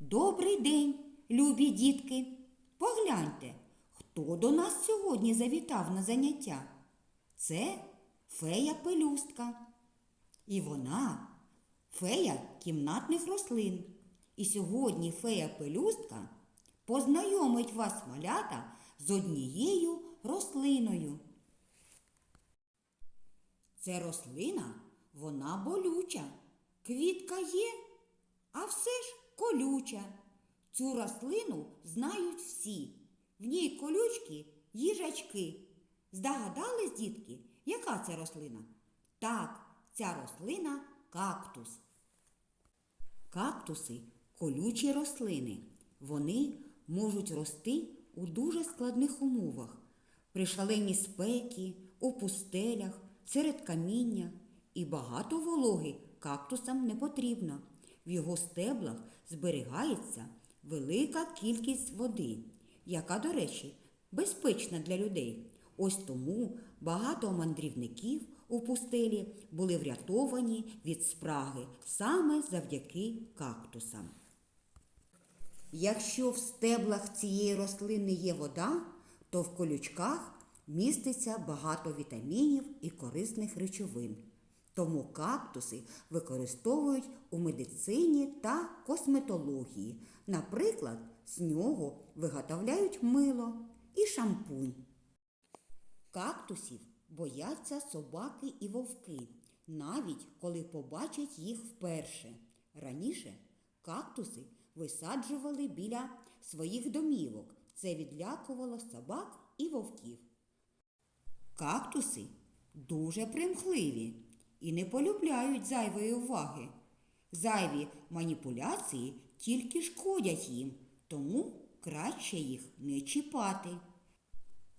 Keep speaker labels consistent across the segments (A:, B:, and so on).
A: Добрий день, любі дітки. Погляньте, хто до нас сьогодні завітав на заняття. Це фея пелюстка. І вона фея кімнатних рослин. І сьогодні фея пелюстка познайомить вас, малята, з однією рослиною. Це рослина, вона болюча. Квітка є, а все ж колюча. Цю рослину знають всі. В ній колючки їжачки. Здогадались, дітки, яка це рослина? Так, ця рослина кактус. Кактуси колючі рослини. Вони можуть рости у дуже складних умовах, при шаленій спекі, у пустелях, серед каміння. І багато вологи кактусам не потрібно. В його стеблах зберігається велика кількість води, яка, до речі, безпечна для людей. Ось тому багато мандрівників у пустелі були врятовані від спраги саме завдяки кактусам. Якщо в стеблах цієї рослини є вода, то в колючках міститься багато вітамінів і корисних речовин. Тому кактуси використовують у медицині та косметології. Наприклад, з нього виготовляють мило і шампунь. Кактусів бояться собаки і вовки, навіть коли побачать їх вперше. Раніше кактуси висаджували біля своїх домівок. Це відлякувало собак і вовків. Кактуси дуже примхливі і не полюбляють зайвої уваги. Зайві маніпуляції тільки шкодять їм, тому краще їх не чіпати.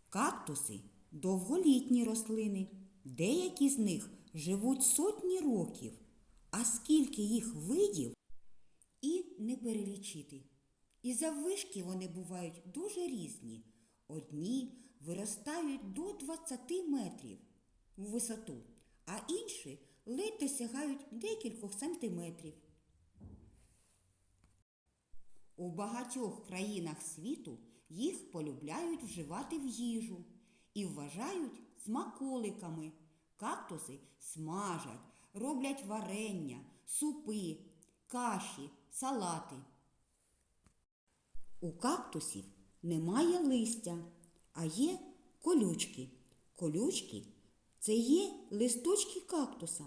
A: Кактуси довголітні рослини. Деякі з них живуть сотні років, а скільки їх видів і не перелічити. І заввишки вони бувають дуже різні. Одні виростають до 20 метрів у висоту, а інші ледь досягають декількох сантиметрів. У багатьох країнах світу їх полюбляють вживати в їжу і вважають смаколиками. Кактуси смажать, роблять варення, супи, каші, салати. У кактусів немає листя, а є колючки. Колючки це є листочки кактуса.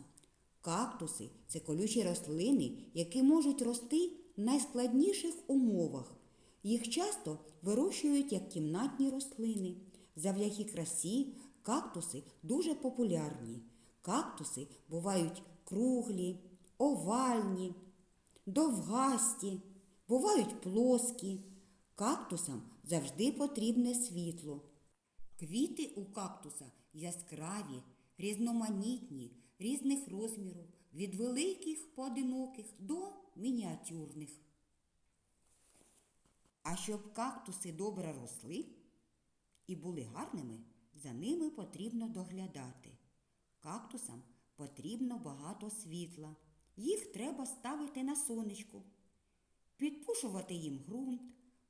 A: Кактуси це колючі рослини, які можуть рости в найскладніших умовах. Їх часто вирощують як кімнатні рослини. Завдяки красі кактуси дуже популярні. Кактуси бувають круглі, овальні, довгасті, бувають плоскі. Кактусам завжди потрібне світло. Квіти у кактуса яскраві, різноманітні, різних розмірів, від великих поодиноких до мініатюрних. А щоб кактуси добре росли і були гарними, за ними потрібно доглядати. Кактусам потрібно багато світла. Їх треба ставити на сонечку, підпушувати їм ґрунт,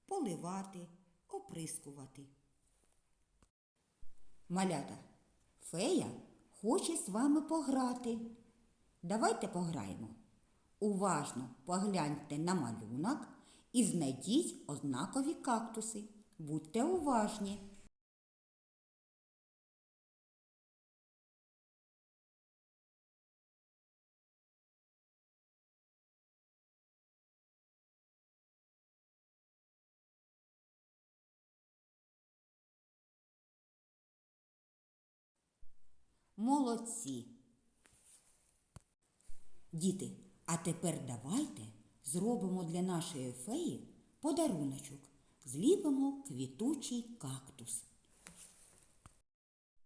A: поливати, оприскувати. Малята, фея хоче з вами пограти. Давайте пограємо. Уважно погляньте на малюнок і знайдіть ознакові кактуси. Будьте уважні. Молодці. Діти, а тепер давайте зробимо для нашої феї подаруночок. Зліпимо квітучий кактус.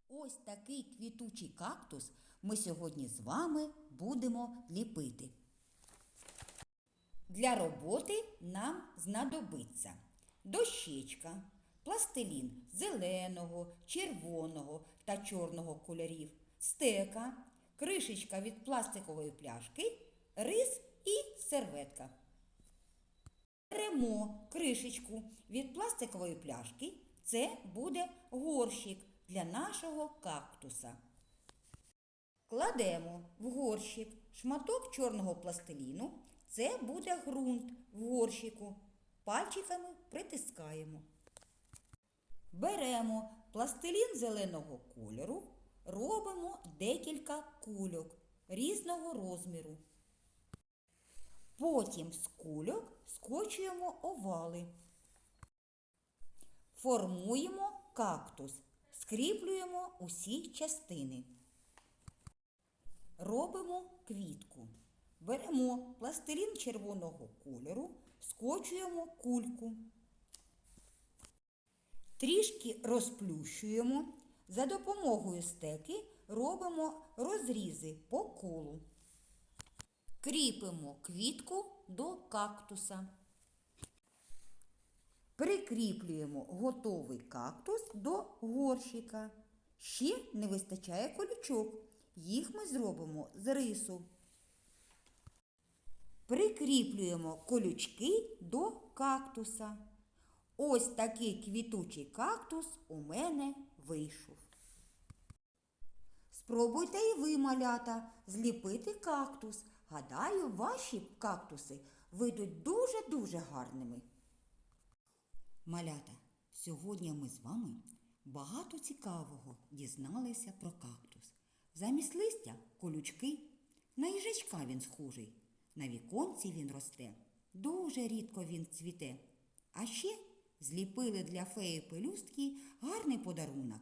A: Ось такий квітучий кактус ми сьогодні з вами будемо ліпити. Для роботи нам знадобиться дощечка, пластилін зеленого, червоного та чорного кольорів, стека, кришечка від пластикової пляшки, рис і серветка. Беремо кришечку від пластикової пляшки. Це буде горщик для нашого кактуса. Кладемо в горщик шматок чорного пластиліну. Це буде ґрунт в горщику. Пальчиками притискаємо. Беремо пластилін зеленого кольору, робимо декілька кульок різного розміру. Потім з кульок скочуємо овали. Формуємо кактус, скріплюємо усі частини. Робимо квітку. Беремо пластилін червоного кольору, скочуємо кульку. Трішки розплющуємо. За допомогою стеки робимо розрізи по колу. Кріпимо квітку до кактуса. Прикріплюємо готовий кактус до горщика. Ще не вистачає колючок. Їх ми зробимо з рису. Прикріплюємо колючки до кактуса. Ось такий квітучий кактус у мене вийшов. Спробуйте і ви, малята, зліпити кактус. Гадаю, ваші кактуси вийдуть дуже-дуже гарними. Малята, сьогодні ми з вами багато цікавого дізналися про кактус. Замість листя колючки, на їжачка він схожий, на віконці він росте, дуже рідко він цвіте. А ще зліпили для феї пелюстки гарний подарунок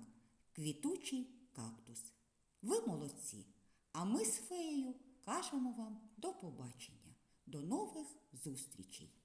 A: квітучий кактус. Ви молодці! А ми з феєю кажемо вам до побачення, до нових зустрічей!